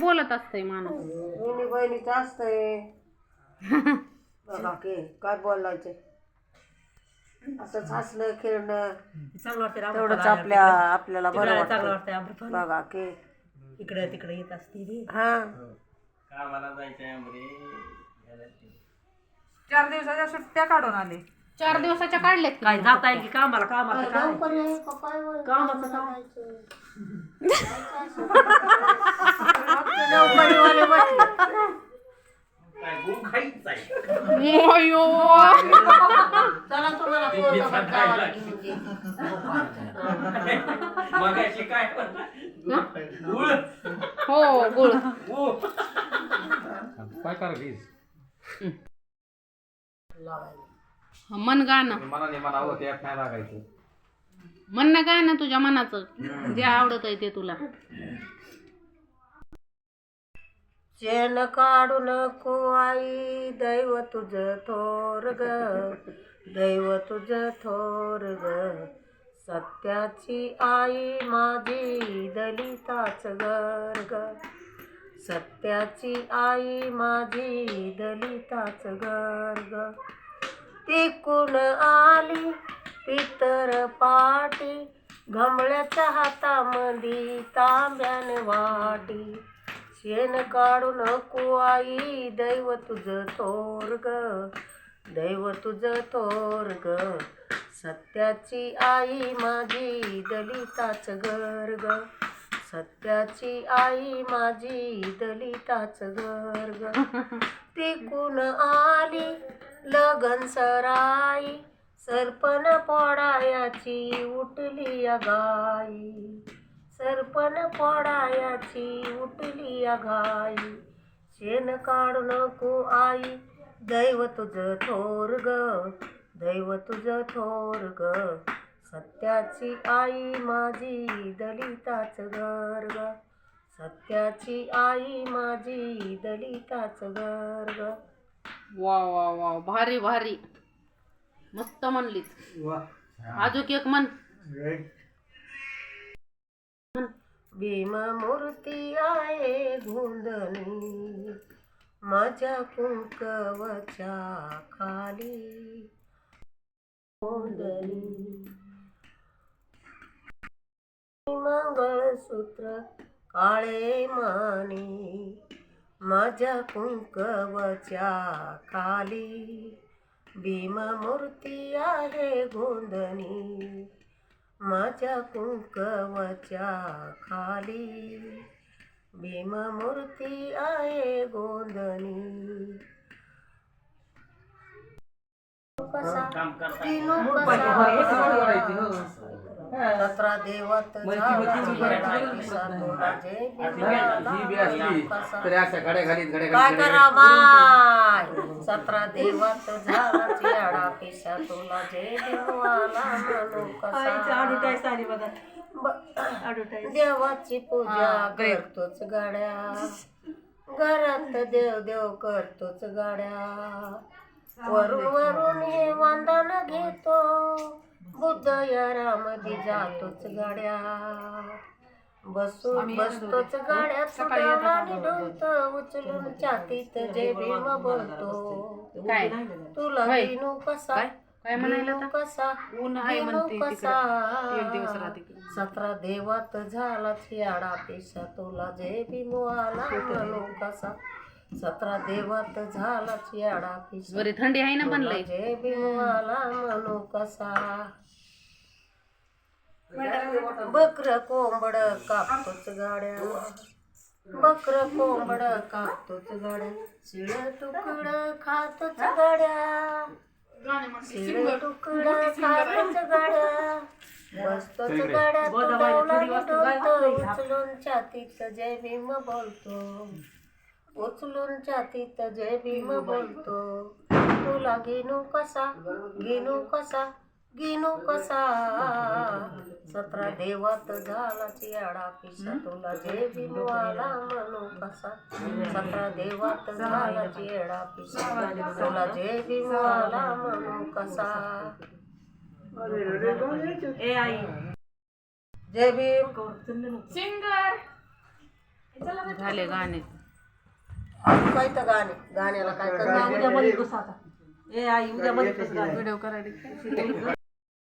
बोलत असतंय माणूस. बहिणी बहिणीचं असतंय. बघा की काय बोलायचं? असंच हसणं खेळणं चांगलं वाटतं राम तेवढंच आपल्या आपल्याला बरं चांगलं वाटतं वाटतं आपण बघा की. इकडे तिकडे येत असते ती. हा. चार दिवसाच्या सुट्ट्या काढून आले. चार दिवसाच्या काढल्यात की? काय जाता येईल की कामाला? कामाचं काय. कामाचं काय? बसले. अयो. चला तुम्हाला. हो गुळ. काय करायची मन गाणं मनाने म्हणावं ते नाही लागायचं. म्हण ना गाणं तुझ्या मनाचं. जे आवडत आहे ते तुला. चेन काढू नको आई दैव तुझ थोर ग दैव तुझ थोर ग सत्याची आई माझी दलिताच घर ग सत्याची आई माझी दलिताच घर ग तिकून आली पितर पाटी. घमळ्याच्या हातामध्ये तांब्यान वाटी. शेण काढू नको आई दैव तुझ थोर ग दैव तुझ थोर ग सत्याची आई माझी दलिताच घर ग सत्याची आई माझी दलिताच घर ग तिकून आली लगन सराई. सरपण पोडायाची उठली गाई. सरपण पोडायाची उठली गाई शेण काढू नको आई दैव तुझ थोर ग दैव तुझ थोर ग सत्याची आई माझी दलिताच घर ग सत्याची आई माझी दलिताच घर ग वा वा वा भारी भारी. मस्त म्हणलीत अजून एक म्हण. भीम मूर्ती आहे गुंदणी माझ्या कुंकवच्या खाली गोंदनी मंगळसूत्र काळे माने. माझ्या कुंकवच्या खाली भीममूर्ती आहे गोंदनी माझ्या कुंकवच्या खाली भीममूर्ती आहे गोंधणी कसा सतरा देवात काय करा माय? सतरा देवात पिशा तुला देवाला Advertise. देवाची पूजा करतोच गाड्या. घरात देव देव करतोच गाड्या. वरून वरून हे वंदन घेतो. बुद्ध या रामधी जातोच गाड्या. बसून बसतोच गाड्या ढोलतो उचलून छातीत जय भीम बोलतो. तुला. दिनू कसा? काय? म्हणायला? कसा? ऊन आहे म्हणते. कसा. सतरा देवात झाला पेशा तुला जय भीमवाला म्हणू कसा? सतरा देवात झाला थियाडा पेशा बरी थंडी आहे ना बनलंय जय भीमवाला म्हणू कसा. बकर कोंबड कापतोच गाड्या. बकर कोंबड कापतोच गाड्या. शिळ तुकड खातोच गाड्या. शिळ तुकड खातोच गाड्या. बसतोच गाड्या तुडवला उचलून छातीत जय भीम बोलतो. उचलून छातीत जय भीम बोलतो. तुला गिनू कसा? गिनू कसा? गिनू कसा? सतरा देवात झाला चियाडा पिसा तुला जय भीमवाला म्हणू कसा? सतरा देवात झाला चियाडा पिसा तुला जय भीमवाला म्हणू कसा? ए आई. जय भीम. सिंगर. झाले गाणे. काय तर गाणे गाण्याला काय करणार उद्या मध्ये बस आता. ए आई उद्या मध्ये गाडी. व्हिडिओ करायला.